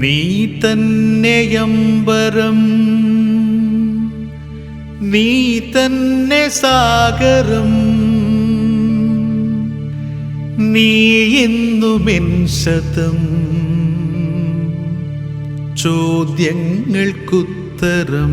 നീ തന്നെയമ്പരം നീ തന്നെ സാഗരം. നീ ചോദ്യങ്ങൾക്കുത്തരം.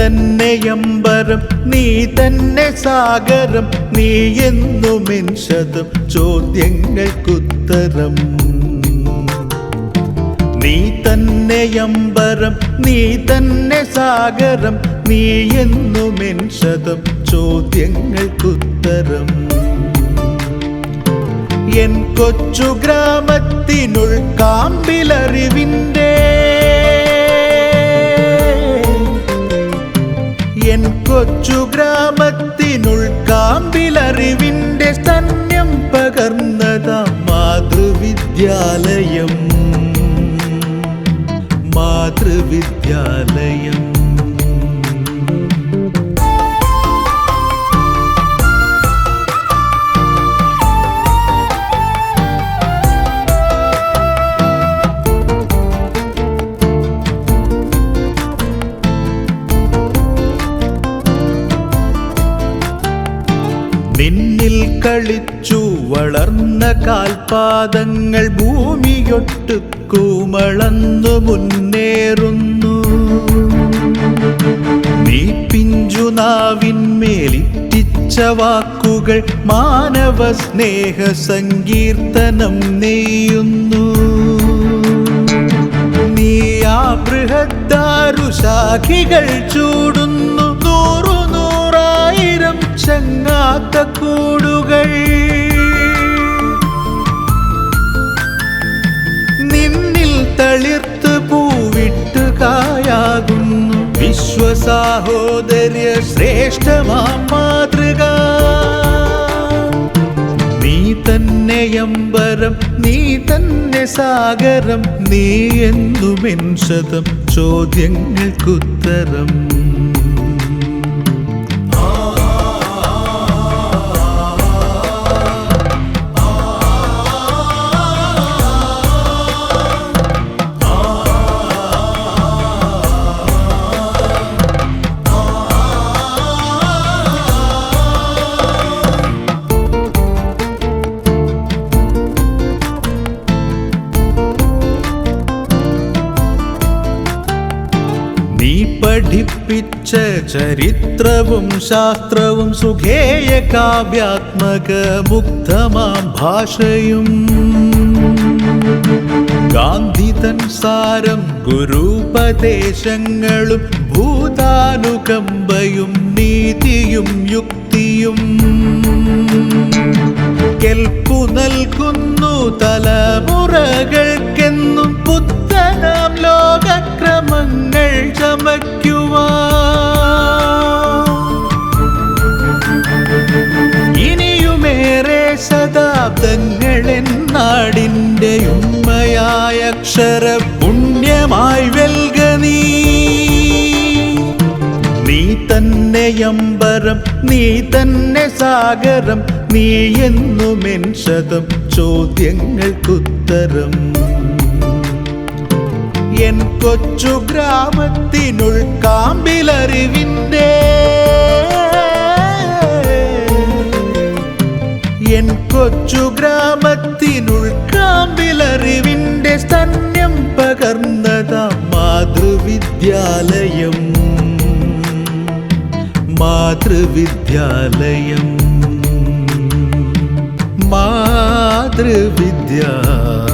തന്നെ അമ്പരം നീ തന്നെ സാഗരം നീ എന്നു ശതം ചോദ്യങ്ങൾക്കുത്തരം. നീ തന്നെ അമ്പരം നീ തന്നെ സാഗരം നീ എന്നു ശതം ചോദ്യങ്ങൾക്കുത്തരം. എൻ കൊച്ചു ഗ്രാമത്തിനുൾ കാമ്പിലറിവിന്റെ എൻ കൊച്ചു ഗ്രാമത്തിനുൾ കാമ്പിലറിവിന്റെ സ്തന്യം പകർന്നതാ മാതൃവിദ്യാലയം. മാതൃവിദ്യാലയം. നിന്നിൽ കളിച്ചു വളർന്ന കാൽപാദങ്ങൾ ഭൂമിയൊട്ട് കൂമളന്നു മുന്നേറുന്നു. നീ പിഞ്ചു നാവിന്മേലിറ്റിച്ച വാക്കുകൾ മാനവ സ്നേഹ സങ്കീർത്തനം നെയ്യുന്നു. നീ ആ ബൃഹദ്ദാരു ശാഖികൾ ചൂടുന്നു. ചങ്ങാത്ത കൂടുകൾ. നിന്നിൽ തളിർത്ത് പൂവിട്ട് കായാകുന്നു. വിശ്വസാഹോദര്യ ശ്രേഷ്ഠമാ മാതൃക. നീ തന്നെ അമ്പരം നീ തന്നെ സാഗരം നീ എന്നുമെൻ ശതം ചോദ്യങ്ങൾക്കുത്തരം. പഠിപ്പിച്ച ചരിത്രവും ശാസ്ത്രവും സുഖേയ കാവ്യാത്മക മുക്തമാം ഭാഷയും. ഗാന്ധിതൻ സാരം ഗുരുപദേശങ്ങളും ഭൂതാനുകമ്പയും നീതിയും യുക്തിയും. കെൽപ്പു നൽകുന്നു തലമുറകൾക്കെന്നും പുത്തനാം ലോകക്രമങ്ങൾ ചമയ്ക്കുവാൻ ശതാബ്ദങ്ങൾ നാടിന്റെ ഉമ്മയായ അക്ഷര പുണ്യമായി വെൽക നീ. നീ തന്നെ അമ്പരം നീ തന്നെ സാഗരം നീ എന്നുമെൻ ശതം ചോദ്യങ്ങൾക്കുത്തരം. എൻ കൊച്ചു ഗ്രാമത്തിനുൾ കാമ്പിലറിവിന്റെ കൊച്ചു ഗ്രാമത്തിനുൾ കാമ്പിലറിവിന്റെ സ്തന്യം പകർന്നതാ മാതൃവിദ്യാലയം. മാതൃവിദ്യാലയം. മാതൃവിദ്യാലയം